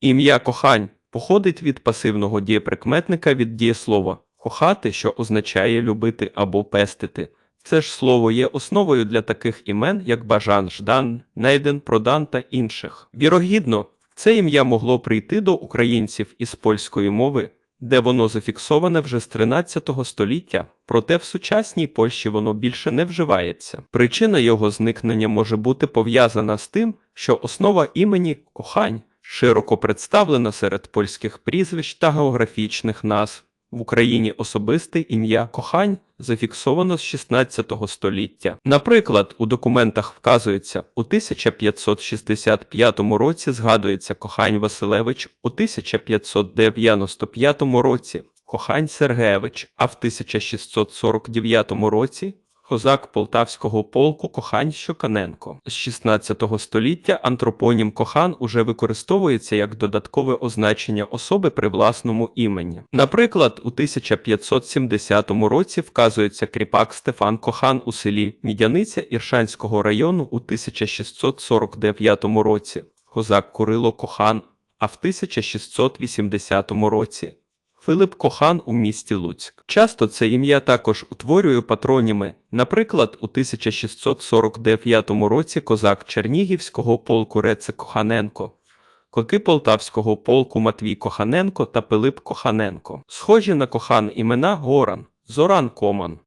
Ім'я кохань походить від пасивного дієприкметника від дієслова кохати, що означає любити або пестити. Це ж слово є основою для таких імен, як Бажан, Ждан, Нейден, Продан та інших. Вірогідно, це ім'я могло прийти до українців із польської мови, де воно зафіксоване вже з 13 століття, проте в сучасній Польщі воно більше не вживається. Причина його зникнення може бути пов'язана з тим, що основа імені кохань широко представлена серед польських прізвищ та географічних назв. В Україні особисте ім'я кохань зафіксовано з 16 століття. Наприклад, у документах вказується, у 1565 році згадується кохань Василевич, у 1595 році кохань Сергеевич, а в 1649 році Козак полтавського полку Кохань Щоканенко. З 16 століття антропонім Кохан уже використовується як додаткове означення особи при власному імені. Наприклад, у 1570 році вказується кріпак Стефан Кохан у селі Мідяниця Іршанського району у 1649 році, козак Курило Кохан, а в 1680 році Филип Кохан у місті Луцьк. Часто це ім'я також утворює патроніми. Наприклад, у 1649 році козак Чернігівського полку Реце Коханенко, коки Полтавського полку Матвій Коханенко та Пилип Коханенко. Схожі на Кохан імена Горан, Зоран Коман.